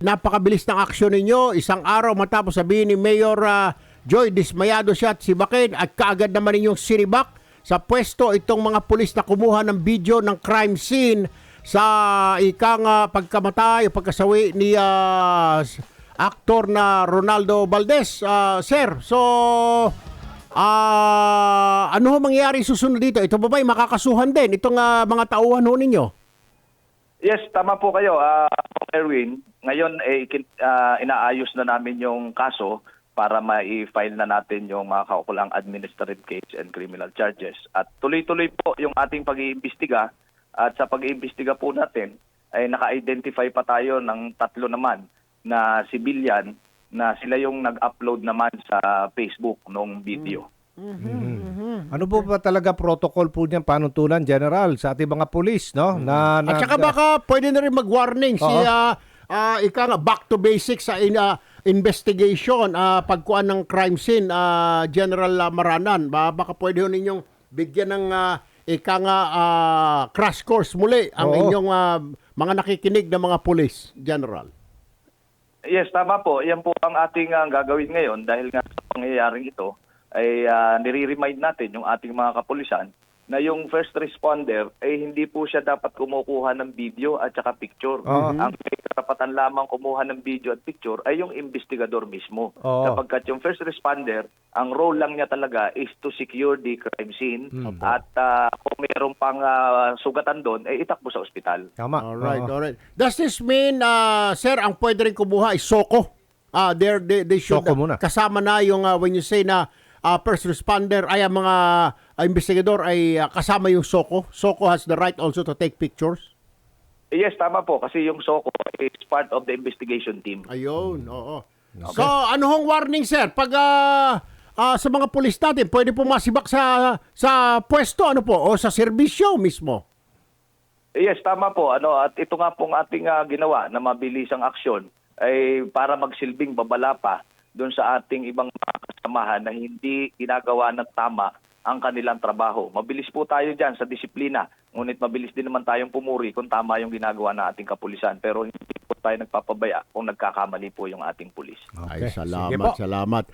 Napakabilis ng aksyon ninyo. Isang araw matapos sabihin ni Mayor ah, Joy, dismayado siya at si Bakid at kaagad naman ninyong sinibak sa pwesto itong mga pulis na kumuha ng video ng crime scene sa ikang ah, pagkamatay o pagkasawi ni s- aktor na Ronaldo Valdez. Ah, sir, so ah ano mangyayari susunod dito? Ito ba ba'y makakasuhan din itong ah, mga tauhan ho ninyo? Yes, tama po kayo, ah, Erwin. Ngayon, eh, ah, inaayos na namin yung kaso para ma-file na natin yung mga kaukulang administrative case and criminal charges. At tuloy-tuloy po yung ating pag-iimbestiga. At sa pag-iimbestiga po natin, ay naka-identify pa tayo ng tatlo naman na civilian na sila yung nag-upload naman sa Facebook nung video. Ano po ba talaga protocol po niyan panuntunan general sa ating mga pulis no na, na At saka baka pwede na rin mag-warning si Oo. ah, ah, ika nga back to basics sa in, ah, investigation ah, pagkuan ng crime scene ah, General ah, Maranan. Ba, baka pwede ho ninyong bigyan ng ah, ika nga ah, crash course muli ang Oo. inyong ah, mga nakikinig na mga pulis, General. Yes, tama po. Yan po ang ating ah, gagawin ngayon dahil nga sa pangyayaring ito ay ah, nire-remind natin yung ating mga kapulisan na yung first responder ay hindi po siya dapat kumukuha ng video at saka picture. Oo. Ang may karapatan lamang kumuha ng video at picture ay yung investigador mismo. Oo. Sapagkat yung first responder, ang role lang niya talaga is to secure the crime scene at ah, kung mayroong pang ah, sugatan doon, ay itakbo sa ospital. tama. Alright, Oo. alright. Does this mean, uh, sir, ang pwede rin kumuha ay soko? Ah, there they, they should Soko muna. kasama na yung uh, when you say na uh, first responder ay ang mga uh, investigador ay uh, kasama yung soko. Soko has the right also to take pictures. Yes, tama po. Kasi yung SOCO is part of the investigation team. Ayun, oo. So, ano hong warning, sir? Pag ah, ah, sa mga pulis natin, pwede po masibak sa sa pwesto, ano po, o sa serbisyo mismo. Yes, tama po. Ano, at ito nga pong ating ah, ginawa na mabilisang aksyon ay para magsilbing babala pa doon sa ating ibang mga kasamahan na hindi ginagawa ng tama ang kanilang trabaho. Mabilis po tayo dyan sa disiplina. Ngunit mabilis din naman tayong pumuri kung tama yung ginagawa ng ating kapulisan. Pero hindi po tayo nagpapabaya kung nagkakamali po yung ating pulis. Ay, Okay. salamat, Sige po. salamat.